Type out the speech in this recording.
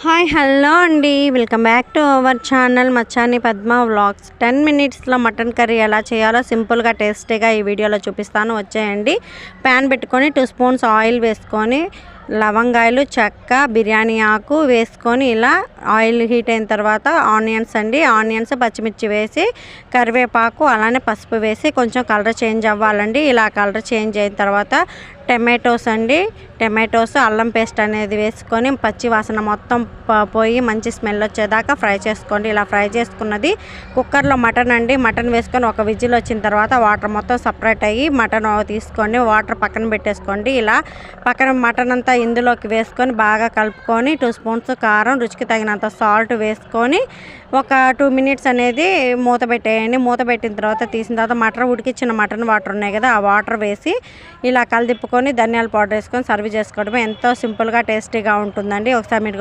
Hi hello అండి. Welcome back to our channel Machchani Padma vlogs. Ten మినిట్స్లో mutton curry ఎలా చేయాలో సింపుల్గా టేస్టీగా ఈ వీడియోలో చూపిస్తాను. వచ్చేయండి. ప్యాన్ పెట్టుకొని టూ స్పూన్స్ ఆయిల్ వేసుకొని లవంగాయలు చెక్క బిర్యానీ ఆకు వేసుకొని ఇలా ఆయిల్ హీట్ అయిన తర్వాత ఆనియన్స్ అండి. ఆనియన్స్ పచ్చిమిర్చి వేసి కరివేపాకు అలానే పసుపు వేసి కొంచెం కలర్ చేంజ్ అవ్వాలండి. ఇలా కలర్ చేంజ్ అయిన తర్వాత టమాటోస్ అండి. టమాటోస్ అల్లం పేస్ట్ అనేది వేసుకొని పచ్చి వాసన మొత్తం పోయి మంచి స్మెల్ వచ్చేదాకా ఫ్రై చేసుకోండి. ఇలా ఫ్రై చేసుకున్నది కుక్కర్లో మటన్ అండి. మటన్ వేసుకొని ఒక విజిల్ వచ్చిన తర్వాత వాటర్ మొత్తం సపరేట్ అయ్యి మటన్ తీసుకోండి వాటర్ పక్కన పెట్టేసుకోండి. ఇలా పక్కన మటన్ అంతా ఇందులోకి వేసుకొని బాగా కలుపుకొని టూ స్పూన్స్ కారం రుచికి తగినంత సాల్ట్ వేసుకొని ఒక టూ మినిట్స్ అనేది మూత పెట్టేయండి. మూత పెట్టిన తర్వాత తీసిన తర్వాత మటన్ ఉడికిచ్చిన మటన్ వాటర్ ఉన్నాయి కదా ఆ వాటర్ వేసి ఇలా కలిదిప్పుకొని ధనియాల పౌడర్ వేసుకొని సర్వ్ చేసుకోవడమే ఎంతో సింపుల్గా టేస్టీగా ఉంటుందండి. ఒకసారి మీరు